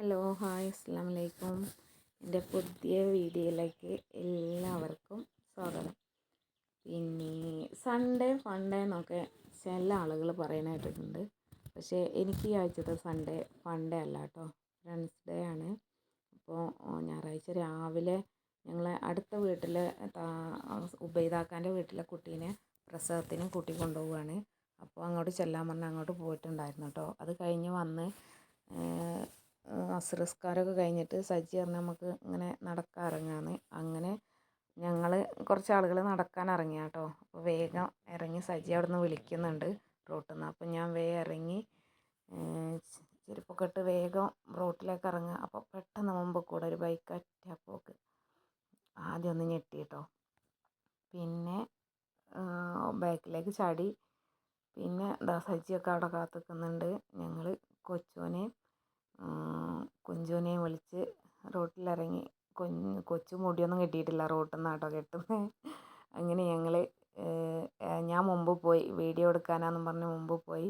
Hello hi അസ്സാം വലൈക്കും എന്റെ പുതിയ വീഡിയോയിലേക്ക് എല്ലാവർക്കും സ്വാഗതം. പിന്നെ സൺഡേ ഫണ്ടേ എന്നൊക്കെ ചില ആളുകൾ പറയാനായിട്ടുണ്ട് പക്ഷേ എനിക്ക് ഈ ആഴ്ചത്തെ സൺഡേ ഫണ്ടേ അല്ല കേട്ടോ. ഫ്രണ്ട്സ് ഡേ ആണ് അപ്പോൾ ഞായറാഴ്ച രാവിലെ ഞങ്ങൾ അടുത്ത വീട്ടിലെ ഉബൈദാക്കാന്റെ വീട്ടിലെ കുട്ടീനെ പ്രസവത്തിന് കൂട്ടി കൊണ്ടുപോവുകയാണ്. അപ്പോൾ അങ്ങോട്ട് ചെല്ലാൻ പറഞ്ഞ് അങ്ങോട്ട് പോയിട്ടുണ്ടായിരുന്നു കേട്ടോ. അത് കഴിഞ്ഞ് വന്ന് അസ്രസ്കാരമൊക്കെ കഴിഞ്ഞിട്ട് സജ്ജി പറഞ്ഞ് നമുക്ക് ഇങ്ങനെ നടക്കാൻ ഇറങ്ങാന്ന് അങ്ങനെ ഞങ്ങൾ കുറച്ച് ആളുകൾ നടക്കാൻ ഇറങ്ങി കേട്ടോ അപ്പോൾ വേഗം ഇറങ്ങി സജ്ജി അവിടെ നിന്ന് വിളിക്കുന്നുണ്ട് റോട്ടിൽ നിന്ന് അപ്പോൾ ഞാൻ വേഗം ഇറങ്ങി ചെരുപ്പൊക്കെ ഇട്ട് വേഗം റോട്ടിലേക്ക് ഇറങ്ങുക. അപ്പോൾ പെട്ടെന്ന് മുമ്പ് കൂടെ ഒരു ബൈക്ക് അറ്റ പോക്ക്. ആദ്യം ഒന്ന് ഞെട്ടി കേട്ടോ പിന്നെ ബാക്കിലേക്ക് ചാടി. പിന്നെ ദാ സജ്ജിയൊക്കെ അവിടെ കാത്തു നിൽക്കുന്നുണ്ട് ഞങ്ങൾ കൊച്ചുവിനെയും കുഞ്ചുവിനെയും വിളിച്ച് റോട്ടിലിറങ്ങി കൊച്ചു മുടിയൊന്നും കെട്ടിയിട്ടില്ല റോട്ടിൽ നിന്നാട്ടോ കെട്ടുന്നത് അങ്ങനെ ഞങ്ങൾ ഞാൻ മുമ്പ് പോയി വീഡിയോ എടുക്കാനാന്നും പറഞ്ഞ് മുമ്പ് പോയി.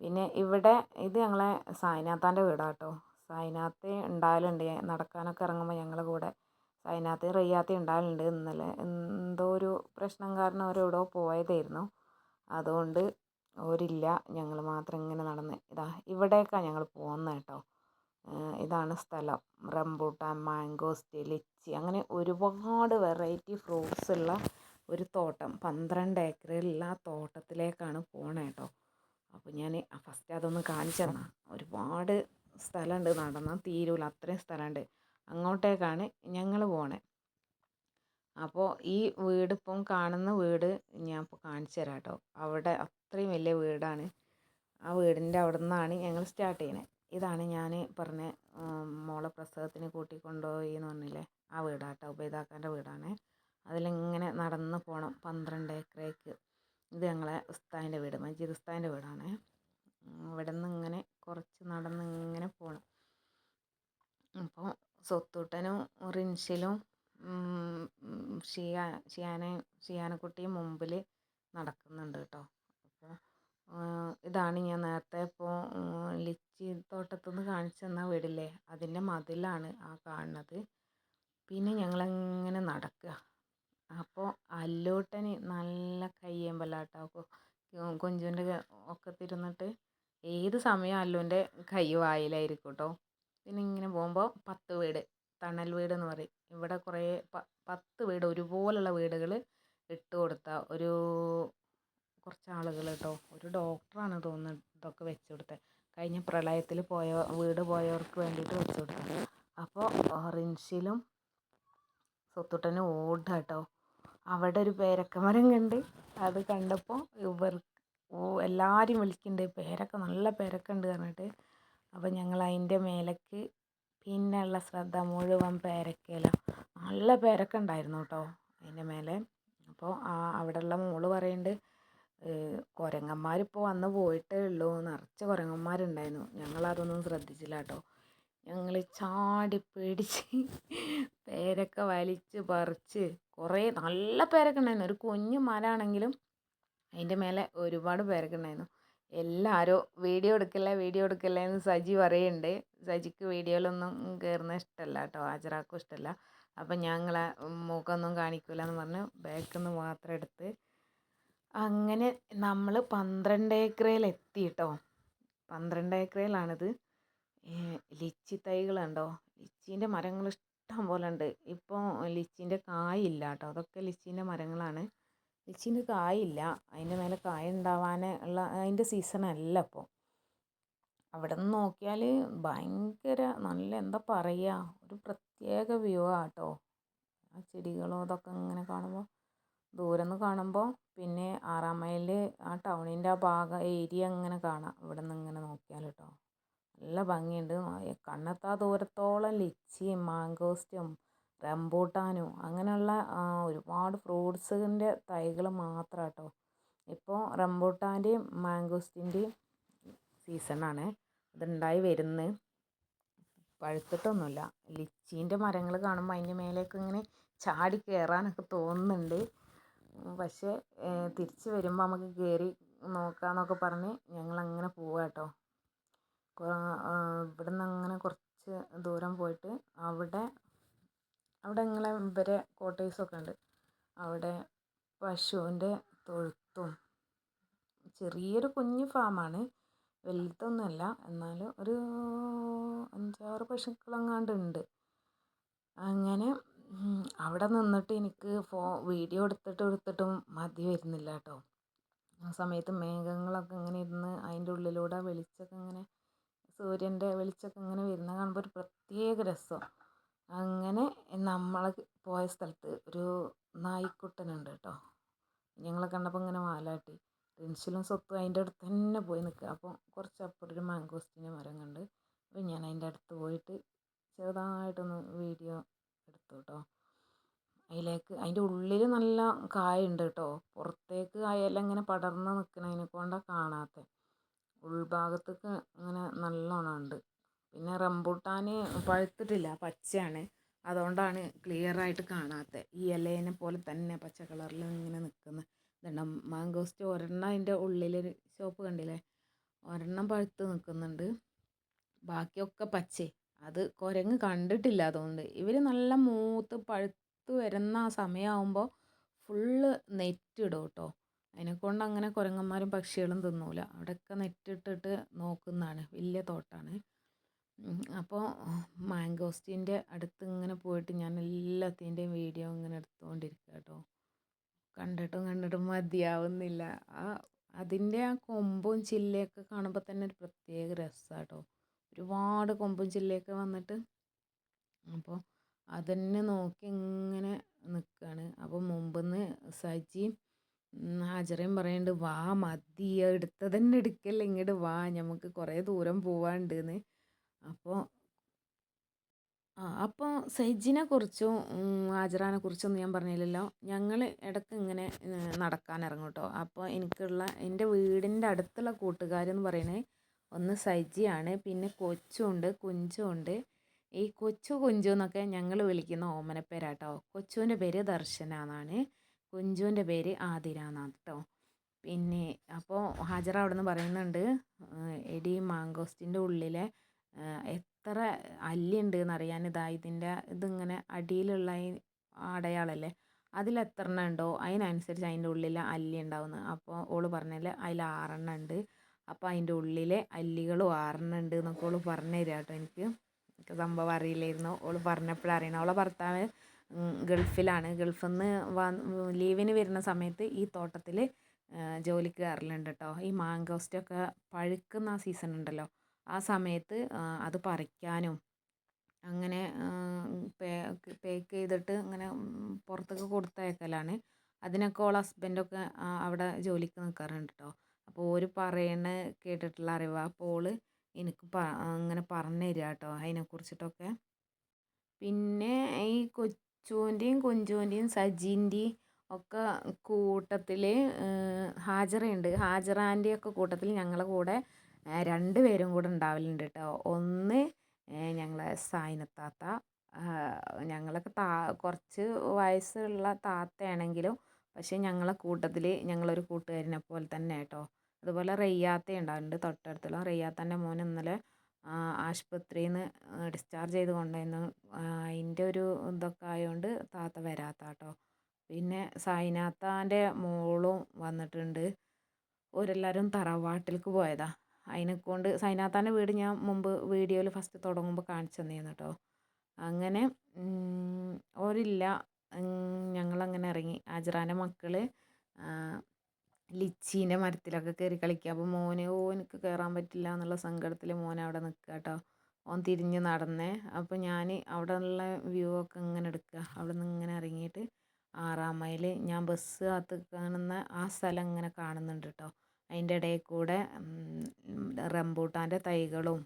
പിന്നെ ഇവിടെ ഇത് ഞങ്ങളെ സായിനാഥാന്റെ വീടാണ് കേട്ടോ സായിനാഥ് ഉണ്ടാവലുണ്ട് നടക്കാനൊക്കെ ഇറങ്ങുമ്പോൾ ഞങ്ങളുടെ കൂടെ. സായിനാഥ് റയ്യാത്ത ഉണ്ടാവലുണ്ട് ഇന്നലെ. എന്തോ ഒരു പ്രശ്നം കാരണം അവരെവിടോ പോയതായിരുന്നു. അതുകൊണ്ട് ഓരില്ല ഞങ്ങൾ മാത്രം ഇങ്ങനെ നടന്ന്. ഇതാ ഇവിടേക്കാണ് ഞങ്ങൾ പോകുന്നത് കേട്ടോ ഇതാണ് സ്ഥലം. റംബൂട്ടാൻ മാങ്കോസ്റ്റ് ലിച്ചി അങ്ങനെ ഒരുപാട് വെറൈറ്റി ഫ്രൂട്ട്സ് ഉള്ള ഒരു തോട്ടം. പന്ത്രണ്ട് ഏക്കറിലുള്ള തോട്ടത്തിലേക്കാണ് പോണേ കേട്ടോ അപ്പോൾ ഞാൻ ഫസ്റ്റ് അതൊന്ന് കാണിച്ചു തരണം ഒരുപാട് സ്ഥലമുണ്ട് നടന്നാൽ തീരൂല അത്രയും സ്ഥലമുണ്ട് അങ്ങോട്ടേക്കാണ് ഞങ്ങൾ പോണേ. അപ്പോൾ ഈ വീട് ഇപ്പം കാണുന്ന വീട് ഞാൻ ഇപ്പോൾ കാണിച്ചു തരാം കേട്ടോ അവിടെ അത്രയും വലിയ വീടാണ്. ആ വീടിന്റെ അവിടെ നിന്നാണ് ഞങ്ങൾ സ്റ്റാർട്ട് ചെയ്യണത് ഇതാണ് ഞാൻ പറഞ്ഞ മോളെ പ്രസവത്തിന് കൂട്ടിക്കൊണ്ടുപോയി എന്ന് പറഞ്ഞില്ലേ? ആ വീടാണ് കേട്ടോ ഉബൈദാക്കാന്റെ വീടാണ്. അതിലിങ്ങനെ നടന്ന് പോകണം പന്ത്രണ്ട് ഏക്കറേക്ക്. ഇത് ഞങ്ങളെ ഉസ്താദിന്റെ വീട് മജീദ് ഉസ്താദിന്റെ വീടാണ്. ഇവിടെ നിന്ന് ഇങ്ങനെ കുറച്ച് നടന്ന് ഇങ്ങനെ പോകണം അപ്പോൾ സ്വത്തൂട്ടനും റിൻഷിലും ഷിയാ ഷിയാനെ ഷിയാനക്കുട്ടിയും മുമ്പിൽ നടക്കുന്നുണ്ട് കേട്ടോ. അപ്പോൾ ഇതാണ് ഞാൻ നേരത്തെ ഇപ്പോൾ ലിച്ചി തോട്ടത്തുനിന്ന് കാണിച്ചു തന്ന വീടില്ലേ? അതിന്റെ മതിലാണ് ആ കാണുന്നത്. പിന്നെ ഞങ്ങളങ്ങനെ നടക്കുക അപ്പോൾ അല്ലൂട്ടന് നല്ല കയ്യമ്പലാട്ടോ കൊഞ്ചുവിന്റെ ഒക്കെ ഒക്കത്തിരുന്നിട്ട് ഏത് സമയം അല്ലുവിന്റെ കൈ വായിലായിരിക്കും കേട്ടോ പിന്നെ ഇങ്ങനെ പോകുമ്പോൾ പത്ത് വീട് തണൽ വീട് എന്ന് പറയും. ഇവിടെ കുറേ പത്ത് വീട് ഒരുപോലുള്ള വീടുകൾ ഇട്ട് കൊടുത്ത ഒരു കുറച്ച് ആളുകൾ കേട്ടോ ഒരു ഡോക്ടറാണ് തോന്നുന്നത് ഇതൊക്കെ വെച്ച് കൊടുത്തത് കഴിഞ്ഞ പ്രളയത്തിൽ പോയ വീട് പോയവർക്ക് വേണ്ടിയിട്ട് വെച്ച് കൊടുത്തത് അപ്പോൾ റിൻഷിലും സ്വത്തുട്ടന് ഓടുക കേട്ടോ അവിടെ ഒരു പേരക്കമരം കണ്ട് അത് കണ്ടപ്പോൾ ഇവർ എല്ലാവരും വിളിക്കുന്നുണ്ട് പേരക്ക നല്ല പേരക്ക ഉണ്ട് പറഞ്ഞിട്ട്. അപ്പോൾ ഞങ്ങൾ അതിന്റെ മേലേക്ക് പിന്നെയുള്ള ശ്രദ്ധ മുഴുവൻ പേരക്കയില നല്ല പേരക്ക ഉണ്ടായിരുന്നു കേട്ടോ അതിന്റെ മേലെ. അപ്പോൾ ആ അവിടെയുള്ള മോൾ പറയുന്നുണ്ട് കുരങ്ങന്മാരിപ്പോൾ വന്ന് പോയിട്ടേ ഉള്ളൂ. നിറച്ച് കുരങ്ങന്മാരുണ്ടായിരുന്നു. ഞങ്ങളതൊന്നും ശ്രദ്ധിച്ചില്ല കേട്ടോ. ഞങ്ങൾ ചാടി പേടിച്ച് പേരൊക്കെ വലിച്ച് പറിച്ച് കുറേ നല്ല പേരൊക്കെ ഉണ്ടായിരുന്നു. ഒരു കുഞ്ഞു മരമാണെങ്കിലും അതിന്റെ മേലെ ഒരുപാട് പേരൊക്കെ ഉണ്ടായിരുന്നു. എല്ലാവരും വീഡിയോ എടുക്കില്ല വീഡിയോ എടുക്കില്ല എന്ന് സജി പറയുന്നുണ്ട് സജിക്ക് വീഡിയോയിലൊന്നും കയറുന്ന ഇഷ്ടമല്ല കേട്ടോ. ഹാജരാക്കും ഇഷ്ടമല്ല അപ്പം ഞങ്ങളെ മുഖമൊന്നും കാണിക്കില്ല എന്ന് പറഞ്ഞ് ബാക്കിൽ നിന്ന് മാത്രം എടുത്ത് അങ്ങനെ നമ്മൾ പന്ത്രണ്ട് ഏക്കറിൽ എത്തി കേട്ടോ പന്ത്രണ്ട് ഏക്കറയിലാണിത് ലിച്ചി തൈകൾ ഉണ്ടോ ലിച്ചീന്റെ മരങ്ങൾ ഇഷ്ടം പോലെ ഉണ്ട് ഇപ്പോൾ ലിച്ചീന്റെ കായില്ല കേട്ടോ അതൊക്കെ ലിച്ചീന്റെ മരങ്ങളാണ്. ലിച്ചീന്റെ കായില്ല. അതിന്റെ മേലെ കായ ഉണ്ടാവാൻ ഉള്ള അതിന്റെ സീസൺ അല്ല ഇപ്പോൾ അവിടെ നിന്ന് നോക്കിയാൽ ഭയങ്കര നല്ല എന്താ പറയുക ഒരു പ്രത്യേക വ്യൂ ആട്ടോ. ആ ചെടികളും അതൊക്കെ ഇങ്ങനെ കാണുമ്പോൾ ദൂരെ നിന്ന് കാണുമ്പോൾ പിന്നെ ആറാം മൈൽ ആ ടൗണിന്റെ ആ ഭാഗം ഏരിയ അങ്ങനെ കാണാം. ഇവിടെ നിന്ന് ഇങ്ങനെ നോക്കിയാൽ കേട്ടോ നല്ല ഭംഗിയുണ്ട്. കണ്ണെത്താ ദൂരത്തോളം ലിച്ചിയും മാങ്കോസ്റ്റും റംബൂട്ടാനും അങ്ങനെയുള്ള ഒരുപാട് ഫ്രൂട്ട്സിന്റെ തൈകൾ മാത്രം കേട്ടോ ഇപ്പോൾ റംബൂട്ടാന്റെയും മാങ്കോസ്റ്റിന്റെയും സീസണാണ്. അതുണ്ടായി വരുന്നത് പഴുത്തിട്ടൊന്നുമില്ല ലിച്ചീന്റെ മരങ്ങൾ കാണുമ്പോൾ അതിന്റെ മേലേക്ക് ഇങ്ങനെ ചാടി കയറാനൊക്കെ തോന്നുന്നുണ്ട്. പക്ഷേ തിരിച്ച് വരുമ്പോൾ നമുക്ക് കയറി നോക്കാമെന്നൊക്കെ പറഞ്ഞ് ഞങ്ങളങ്ങനെ പോവുക കേട്ടോ ഇവിടെ നിന്ന് അങ്ങനെ കുറച്ച് ദൂരം പോയിട്ട് അവിടെ അവിടെ ഇങ്ങനെ ഇവരെ ക്വാർട്ടേഴ്സൊക്കെ ഉണ്ട്. അവിടെ പശുവിന്റെ തൊഴുത്തും ചെറിയൊരു കുഞ്ഞു ഫാമാണ്. വലുതൊന്നുമല്ല എന്നാലും ഒരു അഞ്ചാറ് പശുക്കളെങ്ങാണ്ട് ഉണ്ട്. അങ്ങനെ അവിടെ നിന്നിട്ട് എനിക്ക് ഫോ വീഡിയോ എടുത്തിട്ട് എടുത്തിട്ടും മതി വരുന്നില്ല കേട്ടോ. ആ സമയത്ത് മേഘങ്ങളൊക്കെ ഇങ്ങനെ ഇരുന്ന് അതിന്റെ ഉള്ളിലൂടെ വെളിച്ചൊക്കെ ഇങ്ങനെ സൂര്യന്റെ വെളിച്ചൊക്കെ ഇങ്ങനെ വരുന്ന കാണുമ്പോൾ ഒരു പ്രത്യേക രസം. അങ്ങനെ നമ്മൾ പോയ സ്ഥലത്ത് ഒരു നായ്ക്കുട്ടനുണ്ട് കേട്ടോ. ഞങ്ങളെ കണ്ടപ്പോൾ ഇങ്ങനെ വാലാട്ടി. പെൻസിലും സ്വത്തും അതിന്റെ അടുത്ത് തന്നെ പോയി നിൽക്കുക. അപ്പോൾ കുറച്ച് അപ്പുറം ഒരു മാങ്കോസ്റ്റിന്റെ മരം കണ്ട് അപ്പോൾ ഞാൻ അതിന്റെ അടുത്ത് പോയിട്ട് ചെറുതായിട്ടൊന്ന് വീഡിയോ എടുത്തു കേട്ടോ അതിലേക്ക് അതിന്റെ ഉള്ളിൽ നല്ല കായുണ്ട് കേട്ടോ പുറത്തേക്ക് കായെല്ലാം ഇങ്ങനെ പടർന്ന് നിൽക്കുന്നതിനെ കൊണ്ടാണ് കാണാത്തത് ഉൾഭാഗത്തേക്ക് ഇങ്ങനെ നല്ലോണം ഉണ്ട്. പിന്നെ റംബൂട്ടാൻ പഴുത്തിട്ടില്ല പച്ചയാണ്. അതുകൊണ്ടാണ് ക്ലിയർ ആയിട്ട് കാണാത്തത് ഈ ഇലേനെ പോലെ തന്നെ പച്ച കളറിൽ ഇങ്ങനെ നിൽക്കുന്നത് ഇതുണ്ട്? മാങ്കോസ്റ്റ് ഒരെണ്ണം അതിന്റെ ഉള്ളിലൊരു ചുവപ്പ് കണ്ടില്ലേ? ഒരെണ്ണം പഴുത്ത് നിൽക്കുന്നുണ്ട് ബാക്കിയൊക്കെ പച്ച. അത് കുരങ്ങ് കണ്ടിട്ടില്ല അതുകൊണ്ട്. ഇവർ നല്ല മൂത്ത് പഴുത്ത് വരുന്ന സമയമാകുമ്പോൾ ഫുള്ള് നെറ്റിടും കേട്ടോ. അതിനെക്കൊണ്ട് അങ്ങനെ കുരങ്ങന്മാരും പക്ഷികളും തിന്നൂല. അവിടെയൊക്കെ നെറ്റിട്ടിട്ട് നോക്കുന്നതാണ്. വലിയ തോട്ടാണ്. അപ്പോൾ മാങ്കോസ്റ്റീന്റെ അടുത്ത് ഇങ്ങനെ പോയിട്ട് ഞാൻ എല്ലാത്തിന്റെയും വീഡിയോ ഇങ്ങനെ എടുത്തുകൊണ്ടിരിക്കുക കേട്ടോ. കണ്ടിട്ടും കണ്ടിട്ടും മതിയാവുന്നില്ല. ആ അതിന്റെ ആ കൊമ്പും ചില്ലയൊക്കെ കാണുമ്പോൾ തന്നെ ഒരു പ്രത്യേക രസമാണ് കേട്ടോ. ഒരുപാട് കൊമ്പും ചില്ലയൊക്കെ വന്നിട്ട് അപ്പോൾ അതന്നെ നോക്കി ഇങ്ങനെ നിൽക്കുകയാണ് അപ്പോൾ മുമ്പിൽ സജിയും ഹാജറയും പറയുന്നുണ്ട് വാ മതി എടുത്തതന്നെ എടുക്കല്ലേ ഇങ്ങോട്ട് വാ നമുക്ക് കുറേ ദൂരം പോവാണ്ടെന്ന്. അപ്പോൾ ആ അപ്പോൾ സൈജിനെ കുറിച്ചും ഹാജറാനെ കുറിച്ചൊന്നും ഞാൻ പറഞ്ഞില്ലല്ലോ. ഞങ്ങൾ ഇടയ്ക്ക് ഇങ്ങനെ നടക്കാൻ ഇറങ്ങും കേട്ടോ അപ്പോൾ എനിക്കുള്ള എന്റെ വീടിന്റെ അടുത്തുള്ള കൂട്ടുകാരെന്ന് പറയുന്നത് ഒന്ന് സജ്ജിയാണ് പിന്നെ കൊച്ചുണ്ട് കുഞ്ചുണ്ട്. ഈ കൊച്ചു കുഞ്ചു എന്നൊക്കെ ഞങ്ങൾ വിളിക്കുന്ന ഓമനപ്പേരാട്ടോ. കൊച്ചുവിന്റെ പേര് ദർശന എന്നാണ്. കുഞ്ചുവിന്റെ പേര് ആതിര എന്നാണ് കേട്ടോ പിന്നെ അപ്പോൾ ഹാജറ അവിടെ നിന്ന് പറയുന്നുണ്ട് എടി മാങ്കോസ്റ്റിന്റെ ഉള്ളിലെ എത്ര അല്ലിയുണ്ട് എന്നറിയാൻ ഇതാ ഇതിന്റെ ഇതിങ്ങനെ അടിയിലുള്ള അടയാളല്ലേ അതിൽ എത്ര എണ്ണം ഉണ്ടോ? അതിനനുസരിച്ച് അതിന്റെ ഉള്ളിൽ അല്ലി ഉണ്ടാവുന്നത് അപ്പോൾ ഓൾ പറഞ്ഞതിൽ അതിൽ ആറെണ്ണം ഉണ്ട്. അപ്പോൾ അതിന്റെ ഉള്ളിലെ അല്ലികളും ആറെണ്ണം എന്നൊക്കെ ഓൾ പറഞ്ഞു തരാം കേട്ടോ എനിക്ക്. എനിക്ക് സംഭവം അറിയില്ലായിരുന്നു. ഓൾ പറഞ്ഞപ്പോഴാണ് അറിയണം അവളെ ഭർത്താവ് ഗൾഫിലാണ്. ഗൾഫിൽ നിന്ന് വ ലീവിന് വരുന്ന സമയത്ത് ഈ തോട്ടത്തിൽ ജോലിക്ക് കയറലുണ്ട് കേട്ടോ ഈ മാങ്കോസ്റ്റൊക്കെ പഴുക്കുന്ന ആ സീസൺ ഉണ്ടല്ലോ. ആ സമയത്ത് അത് പറിക്കാനും അങ്ങനെ പേക്ക് ചെയ്തിട്ട് ഇങ്ങനെ പുറത്തൊക്കെ കൊടുത്തയക്കലാണ്. അതിനൊക്കെ ഓളെ ഹസ്ബൻഡൊക്കെ അവിടെ ജോലിക്ക് നിൽക്കാറുണ്ട് കേട്ടോ അപ്പോൾ ഓര് പറയണ കേട്ടിട്ടുള്ള അറിവാണ് അപ്പോൾ ഓൾ എനിക്ക് പ അങ്ങനെ പറഞ്ഞു തരിക കേട്ടോ അതിനെക്കുറിച്ചിട്ടൊക്കെ പിന്നെ ഈ കൊച്ചുവിന്റെയും കുഞ്ചുവിന്റെയും സജീന്റെയും ഒക്കെ കൂട്ടത്തിൽ ഹാജറയുണ്ട് ഹാജറാന്റെയൊക്കെ കൂട്ടത്തിൽ ഞങ്ങളെ കൂടെ രണ്ട് പേരും കൂടെ ഉണ്ടാവലുണ്ട് കേട്ടോ ഒന്ന് ഞങ്ങളെ സായിനത്താത്ത ഞങ്ങളൊക്കെ താ കുറച്ച് വയസ്സുള്ള താത്തയാണെങ്കിലും പക്ഷേ ഞങ്ങളെ കൂട്ടത്തിൽ ഞങ്ങളൊരു കൂട്ടുകാരിനെ പോലെ തന്നെ കേട്ടോ അതുപോലെ റയ്യാത്ത ഉണ്ടാവുന്നുണ്ട് തൊട്ടടുത്തുള്ള റയ്യാത്തന്റെ മോൻ ഇന്നലെ ആശുപത്രിയിൽ നിന്ന് ഡിസ്ചാർജ് ചെയ്ത് കൊണ്ടുവന്നു അതിന്റെ ഒരു ഇതൊക്കെ ആയതുകൊണ്ട് താത്ത വരാത്ത കേട്ടോ പിന്നെ സായിനാത്താന്റെ മോളും വന്നിട്ടുണ്ട്. ഓരെല്ലാവരും തറവാട്ടിലേക്ക് പോയതാണ് അതിനെക്കൊണ്ട് സൈനാത്താന്റെ വീട് ഞാൻ മുമ്പ് വീഡിയോയിൽ ഫസ്റ്റ് തുടങ്ങുമ്പോൾ കാണിച്ചു തന്നിരുന്നു കേട്ടോ അങ്ങനെ ഓരില്ല. ഞങ്ങളങ്ങനെ ഇറങ്ങി ആജറാന്റെ മക്കൾ ലിച്ചീന്റെ മരത്തിലൊക്കെ കയറി കളിക്കുക അപ്പോൾ മോന് ഓ എനിക്ക് കയറാൻ പറ്റില്ല എന്നുള്ള സങ്കടത്തിൽ മോൻ അവിടെ നിൽക്കുക കേട്ടോ ഓൻ തിരിഞ്ഞ് നടന്നേ. അപ്പോൾ ഞാൻ അവിടെ ഉള്ള വ്യൂ ഒക്കെ ഇങ്ങനെ എടുക്കുക അവിടെ നിന്ന് ഇങ്ങനെ ഇറങ്ങിയിട്ട് ആറാം മൈൽ ഞാൻ ബസ് കാത്ത് കാണുന്ന ആ സ്ഥലം ഇങ്ങനെ കാണുന്നുണ്ട് കേട്ടോ അതിന്റെ ഇടയിൽ കൂടെ റംബൂട്ടാന്റെ തൈകളും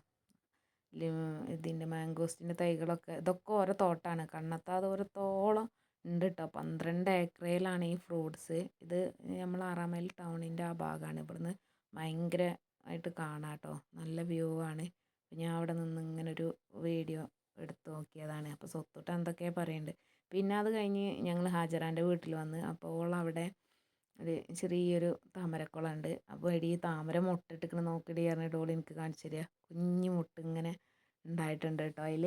ഇതിന്റെ മാംഗോസ്റ്റിന്റെ തൈകളൊക്കെ ഇതൊക്കെ ഓരോ തോട്ടമാണ് കണ്ണെത്താ ദൂരത്തോളം ഉണ്ട് കേട്ടോ പന്ത്രണ്ട് ഏക്കറയിലാണ് ഈ ഫ്രൂട്ട്സ്. ഇത് നമ്മൾ ആറാം മൈൽ ടൗണിന്റെ ആ ഭാഗമാണ് ഇവിടുന്ന് ഭയങ്കര ആയിട്ട് കാണാം കേട്ടോ നല്ല വ്യൂ ആണ്. ഞാൻ അവിടെ നിന്ന് ഇങ്ങനെ ഒരു വീഡിയോ എടുത്ത് നോക്കിയതാണ്. അപ്പോൾ സ്വത്തോട്ട് എന്തൊക്കെയാ പറയുന്നുണ്ട് പിന്നെ അത് കഴിഞ്ഞ് ഞങ്ങൾ ഹാജറാന്റെ വീട്ടിൽ വന്ന്. അപ്പോൾ അവിടെ ഒരു ചെറിയൊരു താമരക്കുളം ഉണ്ട്. അപ്പോൾ എടി താമര മുട്ടിട്ടിക്കണ നോക്കിയിട്ട് പറഞ്ഞിട്ട് ഓൾ എനിക്ക് കാണിച്ചു തരിക കുഞ്ഞു മുട്ട് ഇങ്ങനെ ഉണ്ടായിട്ടുണ്ട് കേട്ടോ. അതിൽ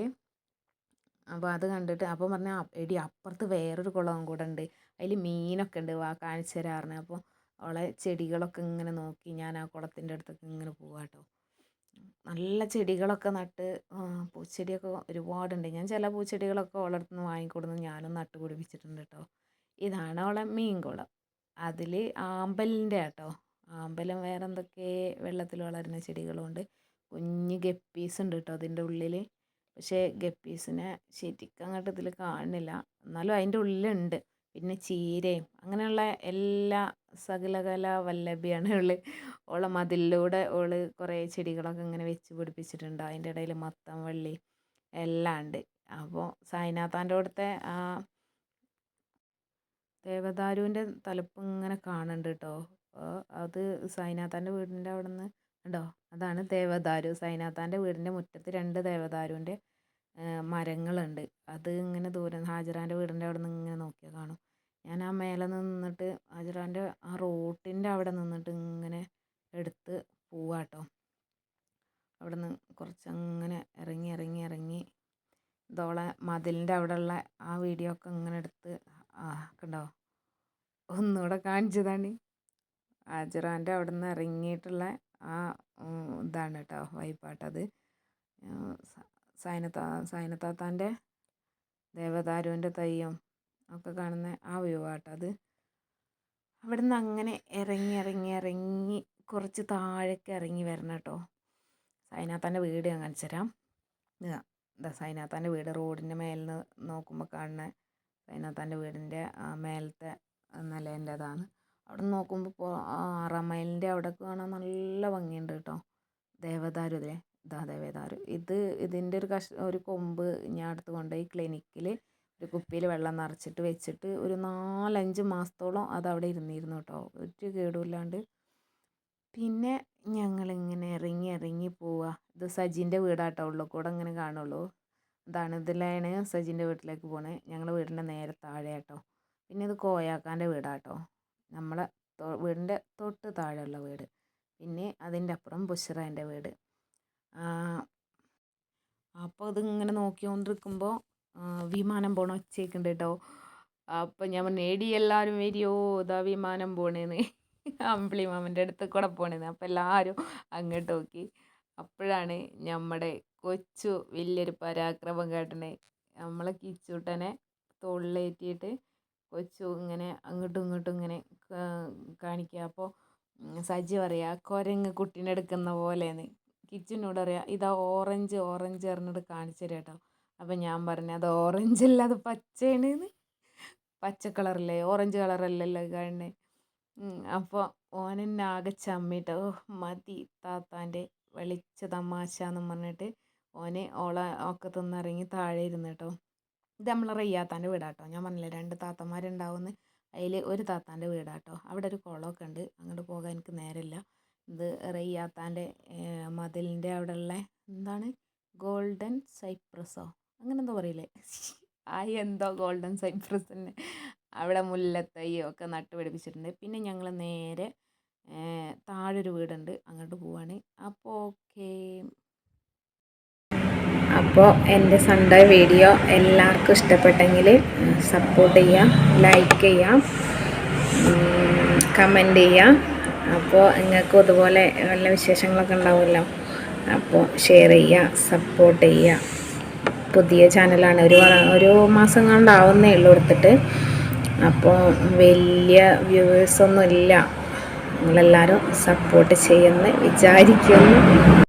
അപ്പോൾ അത് കണ്ടിട്ട് അപ്പോൾ പറഞ്ഞു എടി അപ്പുറത്ത് വേറൊരു കുളവും കൂടെ ഉണ്ട്. അതിൽ മീനൊക്കെ ഉണ്ട്. വാ കാണിച്ചു തരാറിന് അപ്പോൾ അവളെ ചെടികളൊക്കെ ഇങ്ങനെ നോക്കി ഞാൻ ആ കുളത്തിന്റെ അടുത്തൊക്കെ ഇങ്ങനെ പോവാട്ടോ നല്ല ചെടികളൊക്കെ നട്ട് പൂച്ചെടിയൊക്കെ ഒരുപാടുണ്ട്. ഞാൻ ചില പൂച്ചെടികളൊക്കെ അവളടുത്ത് നിന്ന് വാങ്ങിക്കൊടുന്ന് ഞാനും നട്ട് പിടിപ്പിച്ചിട്ടുണ്ട് കേട്ടോ ഇതാണ് അവളെ മീൻകുളം അതിൽ ആമ്പലിന്റെ കേട്ടോ ആമ്പലം വേറെ എന്തൊക്കെ വെള്ളത്തിൽ വളരുന്ന ചെടികളുണ്ട്. കുഞ്ഞ് ഗപ്പീസ് ഉണ്ട് കേട്ടോ അതിന്റെ ഉള്ളിൽ പക്ഷേ ഗപ്പീസിനെ ശരിക്കും അങ്ങോട്ട് ഇതിൽ കാണുന്നില്ല എന്നാലും അതിന്റെ ഉള്ളിലുണ്ട്. പിന്നെ ചീരയും അങ്ങനെയുള്ള എല്ലാ സകലകല വല്ലഭിയാണ് ഉള്ള ഓളെ മതിലിലൂടെ ഓൾ കുറേ ചെടികളൊക്കെ ഇങ്ങനെ വെച്ച് പിടിപ്പിച്ചിട്ടുണ്ട്. അതിന്റെ ഇടയിൽ മത്തം വള്ളി എല്ലാം ഉണ്ട്. അപ്പോൾ സായിനാഥാന്റെ അവിടുത്തെ ആ ദേവദാരുവിന്റെ തലപ്പ് ഇങ്ങനെ കാണുന്നുണ്ട് കേട്ടോ അത് സായിനാഥാന്റെ വീടിന്റെ അവിടെ നിന്ന് ഉണ്ടോ അതാണ് ദേവദാരു. സൈനാത്താന്റെ വീടിന്റെ മുറ്റത്ത് രണ്ട് ദേവദാരുവിന്റെ മരങ്ങളുണ്ട്. അത് ഇങ്ങനെ ദൂരം ഹാജറാന്റെ വീടിന്റെ അവിടെ നിന്ന് ഇങ്ങനെ നോക്കിയാൽ കാണും. ഞാൻ ആ മേലെ നിന്നിട്ട് ഹാജറാന്റെ ആ റോട്ടിന്റെ അവിടെ നിന്നിട്ട് ഇങ്ങനെ എടുത്ത് പോവാട്ടോ. അവിടെ നിന്ന് കുറച്ച് അങ്ങനെ ഇറങ്ങി ഇറങ്ങി ഇറങ്ങി. ഇതോളെ മതിലിന്റെ അവിടെയുള്ള ആ വീഡിയോ ഒക്കെ ഇങ്ങനെ എടുത്ത് ആ കണ്ടോ? ഒന്നുകൂടെ കാണിച്ചതാണ്. ഹാജറാന്റെ അവിടെ നിന്ന് ഇറങ്ങിയിട്ടുള്ള ആ ഇതാണ് കേട്ടോ വൈപ്പാട്ടത് സൈനത്താ സൈനത്താത്താന്റെ ദേവദാരുവിന്റെ തയ്യം ഒക്കെ കാണുന്ന ആ വ്യൂ അത് അവിടെ നിന്ന് അങ്ങനെ ഇറങ്ങി ഇറങ്ങി ഇറങ്ങി കുറച്ച് താഴേക്ക് ഇറങ്ങി വരണം കേട്ടോ. സൈനാത്താന്റെ വീട് ഞാൻ കാണിച്ചു തരാം. ഇതാ സൈനാത്താന്റെ വീട് റോഡിന്റെ മേലിൽ നിന്ന് നോക്കുമ്പോൾ കാണുന്ന സൈനാത്താന്റെ വീടിന്റെ മേലത്തെ നിലേന്റെതാണ്. അവിടെ നോക്കുമ്പോൾ ആറാം മൈലിന്റെ അവിടെ കാണാൻ നല്ല ഭംഗിയുണ്ട് കേട്ടോ. ദേവദാരു ഇതേ ഇതാ ദേവദാരു. ഇത് ഇതിന്റെ ഒരു കഷ ഒരു കൊമ്പ് ഞാൻ അടുത്ത് കൊണ്ടുപോയി ക്ലിനിക്കിൽ ഒരു കുപ്പിയിൽ വെള്ളം നിറച്ചിട്ട് വെച്ചിട്ട് ഒരു നാലഞ്ച് മാസത്തോളം അത് അവിടെ ഇരുന്നിരുന്നു കേട്ടോ. ഒരു കേടുമില്ലാണ്ട്. പിന്നെ ഞങ്ങളിങ്ങനെ ഇറങ്ങി ഇറങ്ങി പോവുക. ഇത് സജിന്റെ വീടാട്ടോ. ഉള്ളു. കൂടെ ഇങ്ങനെ കാണുള്ളൂ. ഇതാണ് ഇതിലാണ് സജിന്റെ വീട്ടിലേക്ക് പോണേ. ഞങ്ങളുടെ വീടിന്റെ നേരെ താഴെ കേട്ടോ പിന്നെ ഇത് കോയാക്കാന്റെ വീടാട്ടോ. നമ്മളെ വീടിന്റെ തൊട്ട് താഴെയുള്ള വീട്. പിന്നെ അതിന്റെ അപ്പുറം ബുഷറേന്റെ വീട്. അപ്പോൾ ഇതിങ്ങനെ നോക്കിക്കൊണ്ടിരിക്കുമ്പോൾ വിമാനം പോണ ഒച്ചയൊക്കെയുണ്ട് കേട്ടോ. അപ്പം ഞാൻ പറഞ്ഞു എടി എല്ലാവരും വരിയോ ഇതാ വിമാനം പോണേന്ന്. അമ്പിളി മാമന്റെ അടുത്ത് കൂടെ പോണേന്ന്. അപ്പം എല്ലാവരും അങ്ങോട്ട് നോക്കി. അപ്പോഴാണ് നമ്മുടെ കൊച്ചു വലിയൊരു പരാക്രമം കേട്ടനെ നമ്മളെ കിച്ചൂട്ടനെ തോളിലേറ്റിയിട്ട് കൊച്ചു ഇങ്ങനെ അങ്ങോട്ടും ഇങ്ങോട്ടും ഇങ്ങനെ കാണിക്കുക. അപ്പോൾ സജി പറയുക കുരങ്ങ് കുട്ടീനെ എടുക്കുന്ന പോലെയെന്ന് കിച്ചനോട് പറയുക ഇതാ ഓറഞ്ച് ഓറഞ്ച് പറഞ്ഞിട്ട് കാണിച്ചു തരാം കേട്ടോ അപ്പം ഞാൻ പറഞ്ഞു അത് ഓറഞ്ച് അല്ല അത് പച്ചയാണ് പച്ച കളറല്ലേ ഓറഞ്ച് കളറല്ലല്ലോ കാണുന്നത് അപ്പോൾ ഓനെന്നെ ആകെ ചമ്മിട്ട് ഓ മതി താത്താന്റെ വെളിച്ച തമാശ എന്ന് പറഞ്ഞിട്ട് ഓനെ ഓളെ ഒക്കെ തിന്നിറങ്ങി താഴെ ഇരുന്ന് കേട്ടോ ഇത് നമ്മളെ റയ്യാത്താന്റെ വീടാട്ടോ ഞാൻ പറഞ്ഞില്ലേ രണ്ട് താത്തമാരുണ്ടാവുമെന്ന് അതിൽ ഒരു താത്താന്റെ വീടാണ് കേട്ടോ അവിടെ ഒരു കുളമൊക്കെ ഉണ്ട്. അങ്ങോട്ട് പോകാൻ എനിക്ക് നേരമില്ല. ഇത് റയ്യാത്താന്റെ മതിലിന്റെ അവിടെയുള്ള എന്താണ്? ഗോൾഡൻ സൈപ്രസോ. അങ്ങനെ എന്തോ പറയില്ലേ? ആ എന്തോ ഗോൾഡൻ സൈപ്രസിന്. അവിടെ മുല്ലത്തയ്യോ ഒക്കെ നട്ട് പിടിപ്പിച്ചിട്ടുണ്ട്. പിന്നെ ഞങ്ങൾ നേരെ താഴൊരു വീടുണ്ട്. അങ്ങോട്ട് പോവാണ്. അപ്പോൾ ഓക്കേ. അപ്പോൾ എന്റെ സൺഡേ വീഡിയോ എല്ലാവർക്കും ഇഷ്ടപ്പെട്ടെങ്കിൽ സപ്പോർട്ട് ചെയ്യാം ലൈക്ക് ചെയ്യാം കമന്റ് ചെയ്യാം. അപ്പോൾ നിങ്ങൾക്കും അതുപോലെ നല്ല വിശേഷങ്ങളൊക്കെ ഉണ്ടാവുമല്ലോ. അപ്പോൾ ഷെയർ ചെയ്യുക സപ്പോർട്ട് ചെയ്യുക പുതിയ ചാനലാണ് ഒരു ഒരു മാസം കൊണ്ടാവുന്നേ ഉള്ളൂ എടുത്തിട്ട്. അപ്പോൾ വലിയ വ്യൂവേഴ്സൊന്നുമില്ല നിങ്ങളെല്ലാവരും സപ്പോർട്ട് ചെയ്യുമെന്ന് വിചാരിക്കുന്നു.